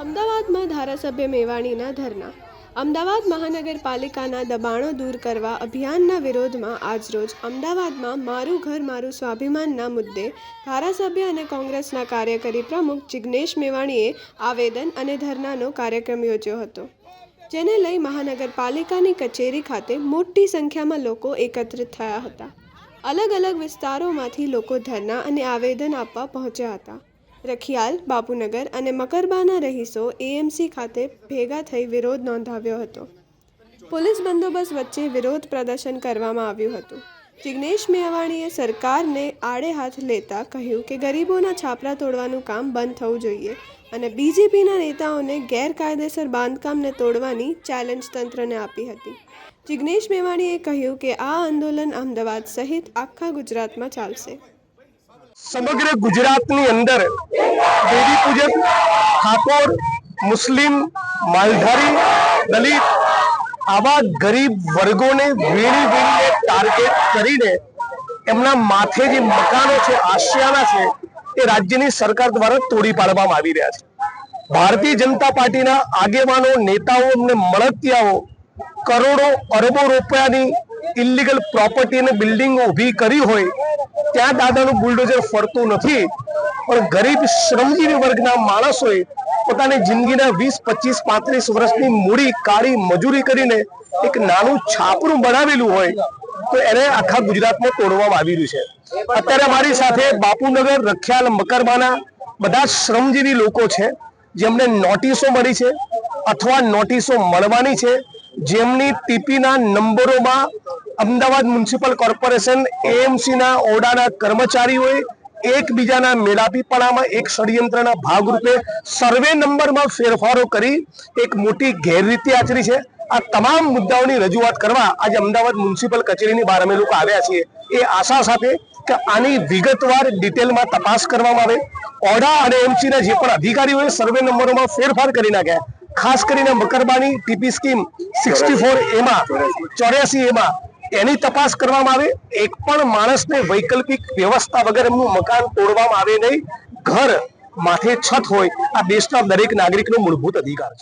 અમદાવાદમાં ધારાસભ્ય મેવાણીના ધરના અમદાવાદ મહાનગરપાલિકાના દબાણો દૂર કરવા અભિયાનના વિરોધમાં આજરોજ અમદાવાદમાં મારું ઘર, મારું સ્વાભિમાનના મુદ્દે ધારાસભ્ય અને કોંગ્રેસના કાર્યકારી પ્રમુખ જિગ્નેશ મેવાણીએ આવેદન અને ધરનાનો કાર્યક્રમ યોજ્યો હતો, જેને લઈ મહાનગરપાલિકાની કચેરી ખાતે મોટી સંખ્યામાં લોકો એકત્રિત થયા હતા. અલગ અલગ વિસ્તારોમાંથી લોકો ધરના અને આવેદન આપવા પહોંચ્યા હતા. રખિયાલ, બાપુનગર અને મકરબાના રહીશો એએમસી ખાતે ભેગા થઈ વિરોધ નોંધાવ્યો હતો. પોલીસ બંદોબસ્ત વચ્ચે વિરોધ પ્રદર્શન કરવામાં આવ્યું હતું. જિગ્નેશ મેવાણીએ સરકારને આડે હાથ લેતા કહ્યું કે ગરીબોના છાપરા તોડવાનું કામ બંધ થવું જોઈએ અને બીજેપીના નેતાઓને ગેરકાયદેસર બાંધકામને તોડવાની ચેલેન્જ તંત્રને આપી હતી. જિગ્નેશ મેવાણીએ કહ્યું કે આ આંદોલન અમદાવાદ સહિત આખા ગુજરાતમાં ચાલશે. સમગ્ર ગુજરાતની અંદર દેવી પૂજક, ઠાકોર, મુસ્લિમ, માલધારી, દલિત આવા ગરીબ વર્ગોને વીણી વીણીને ટાર્ગેટ કરીને એમના માથે જે મકાનો છે, આશિયાના છે, એ રાજ્યની સરકાર દ્વારા તોડી પાડવામાં આવી રહ્યા છે. ભારતીય જનતા પાર્ટીના આગેવાનો, નેતાઓ એમને મળતિયાઓ કરોડો અરબો રૂપિયાની ઇલીગલ પ્રોપર્ટી અને બિલ્ડિંગો ઊભી કરી હોય ત્યાં દાદાનું બુલડોઝર ફરતું નથી. પણ ગરીબ શ્રમજીવી વર્ગના માણસોએ પોતાની જિંદગીના વીસ, પચીસ, પાંત્રીસ વર્ષની મૂડી કાળી મજૂરી કરીને એક નાનું છાપરું બનાવેલું હોય તો એને આખા ગુજરાતમાં તોડવામાં આવી રહ્યું છે. અત્યારે મારી સાથે બાપુનગર, રખિયાલ મકરબાના બધા શ્રમજીવી લોકો છે. જેમને નોટિસો મળી છે અથવા નોટિસો મળવાની છે. જેમની ટીપીના નંબરોમાં અમદાવાદ મ્યુનિસિપલ કોર્પોરેશન એએમસી ના ઓરડાના કર્મચારીઓએ એકબીજાના મેળાપીપણામાં એક ષડયંત્રના ભાગરૂપે સર્વે નંબરમાં ફેરફારો કરી એક મોટી ગેરરીતિ આચરી છે. આ તમામ મુદ્દાઓની રજૂઆત કરવા આજે અમદાવાદ મ્યુનિસિપલ કચેરીની બહાર અમે લોકો આવ્યા છીએ. એ આશા સાથે કે આની વિગતવાર ડિટેલમાં તપાસ કરવામાં આવે. ઓડા અને એમસીના જે પણ અધિકારીઓએ સર્વે નંબરોમાં ફેરફાર કરી નાખ્યા. ખાસ કરીને મકરબાની ટીપી સ્કીમ સિક્સટી ફોર એમાં ચોર્યાસી એમાં એની તપાસ કરવામાં આવે. એક પણ માણસને વૈકલ્પિક વ્યવસ્થા વગર એમનું મકાન તોડવામાં આવે નહીં. ઘર માથે છત હોય, આ દેશના દરેક નાગરિકનો મૂળભૂત અધિકાર છે.